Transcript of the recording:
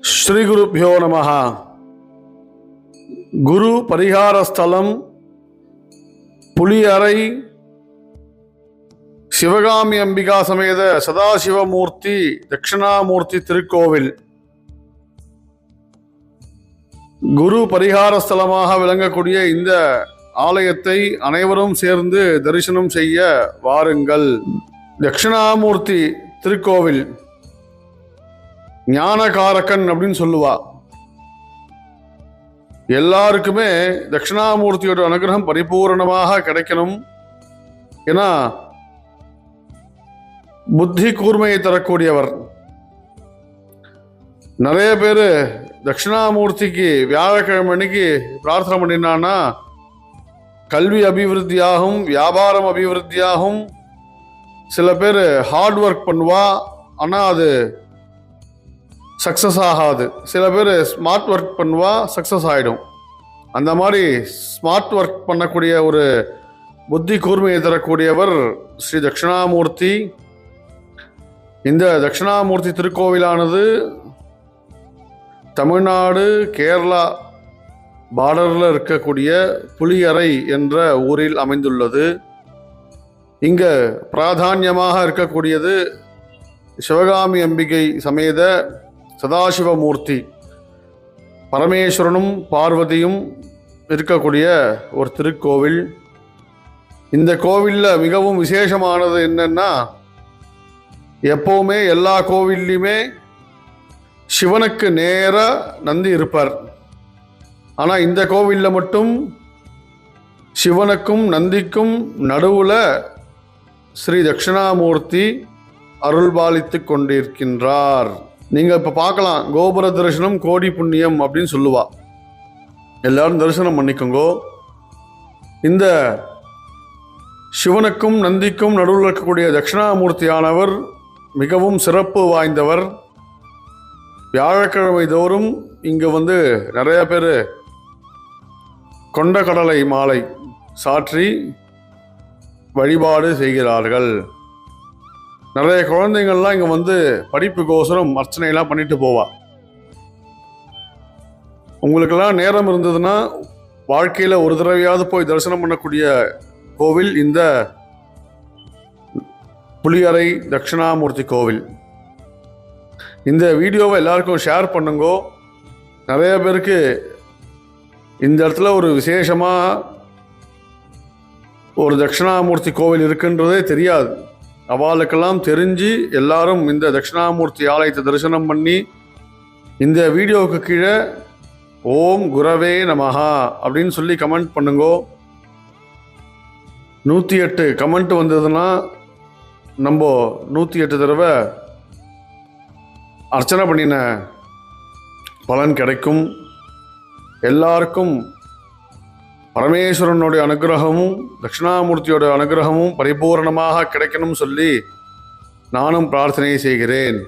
ஸ்ரீ குருப்பியோ நம. குரு பரிகாரஸ்தலம் புலியறை சிவகாமி அம்பிகா சமேத சதாசிவமூர்த்தி தட்சிணாமூர்த்தி திருக்கோவில். குரு பரிகாரஸ்தலமாக விளங்கக்கூடிய இந்த ஆலயத்தை அனைவரும் சேர்ந்து தரிசனம் செய்ய வாருங்கள். தட்சிணாமூர்த்தி திருக்கோவில். ஞானகாரகன் அப்படின்னு சொல்லுவா. எல்லாருக்குமே தட்சிணாமூர்த்தியோட அனுகிரகம் பரிபூரணமாக கிடைக்கணும். ஏன்னா புத்தி கூர்மையை தரக்கூடியவர். நிறைய பேர் தட்சிணாமூர்த்திக்கு வியாழக்கிழமை அன்னைக்கு பிரார்த்தனை பண்ணினான்னா கல்வி அபிவிருத்தியாகும் வியாபாரம் அபிவிருத்தியாகும். சில பேர் ஹார்ட் ஒர்க் பண்ணுவா. ஆனால் அது சக்ஸஸ் ஆகாது. சில பேர் ஸ்மார்ட் ஒர்க் பண்ணுவா சக்ஸஸ் ஆகிடும் அந்த மாதிரி ஸ்மார்ட் ஒர்க் பண்ணக்கூடிய ஒரு புத்தி கூர்மையை தரக்கூடியவர் ஸ்ரீ தட்சிணாமூர்த்தி. இந்த தட்சிணாமூர்த்தி திருக்கோவிலானது தமிழ்நாடு கேரளா பார்டரில் இருக்கக்கூடிய புலியறை என்ற ஊரில் அமைந்துள்ளது. இங்கே பிராதான்யமாக இருக்கக்கூடியது சிவகாமி அம்பிகை சமேத சதாசிவமூர்த்தி. பரமேஸ்வரனும் பார்வதியும் இருக்கக்கூடிய ஒரு திருக்கோவில். இந்த கோவிலில் மிகவும் விசேஷமானது என்னென்னா எப்போவுமே எல்லா கோவில்லையுமே சிவனுக்கு நேராக நந்தி இருப்பார். ஆனால் இந்த கோவிலில் மட்டும் சிவனுக்கும் நந்திக்கும் நடுவில் ஸ்ரீ தட்சிணாமூர்த்தி அருள்பாலித்து கொண்டிருக்கின்றார். நீங்கள் இப்போ பார்க்கலாம். கோபுர தரிசனம் கோடி புண்ணியம் அப்படின்னு சொல்லுவா. எல்லாரும் தரிசனம் பண்ணிக்கோங்கோ. இந்த சிவனுக்கும் நந்திக்கும் நடுவில் இருக்கக்கூடிய தட்சிணாமூர்த்தியானவர் மிகவும் சிறப்பு வாய்ந்தவர். வியாழக்கிழமை தோறும் இங்கே வந்து நிறையா பேர் கொண்ட கடலை மாலை சாற்றி வழிபாடு செய்கிறார்கள். நிறைய குழந்தைங்கள்லாம் இங்கே வந்து படிப்புக்கோசரம் அர்ச்சனையெல்லாம் பண்ணிட்டு போவா. உங்களுக்கெல்லாம் நேரம் இருந்ததுன்னா வாழ்க்கையில் ஒரு தடவையாவது போய் தரிசனம் பண்ணக்கூடிய கோவில் இந்த புளியறை தட்சிணாமூர்த்தி கோவில். இந்த வீடியோவை எல்லாருக்கும் ஷேர் பண்ணுங்கோ. நிறைய பேருக்கு இந்த இடத்துல ஒரு விசேஷமாக ஒரு தட்சிணாமூர்த்தி கோவில் இருக்குன்றதே தெரியாது. அவளுக்கெல்லாம் தெரிஞ்சு எல்லாரும் இந்த தட்சிணாமூர்த்தி ஆலயத்தை தரிசனம் பண்ணி இந்த வீடியோவுக்கு கீழே ஓம் குரவே நமஹா அப்படின்னு சொல்லி கமெண்ட் பண்ணுங்கோ. நூற்றி எட்டு கமெண்ட் வந்ததுன்னா நம்ம நூற்றி எட்டு தடவை அர்ச்சனை பண்ணின பலன் கிடைக்கும். எல்லாருக்கும் பரமேஸ்வரனுடைய அனுகிரகமும் தட்சிணாமூர்த்தியோட அனுகிரகமும் பரிபூரணமாக கிடைக்கணும் சொல்லி நானும் பிரார்த்தனை செய்கிறேன்.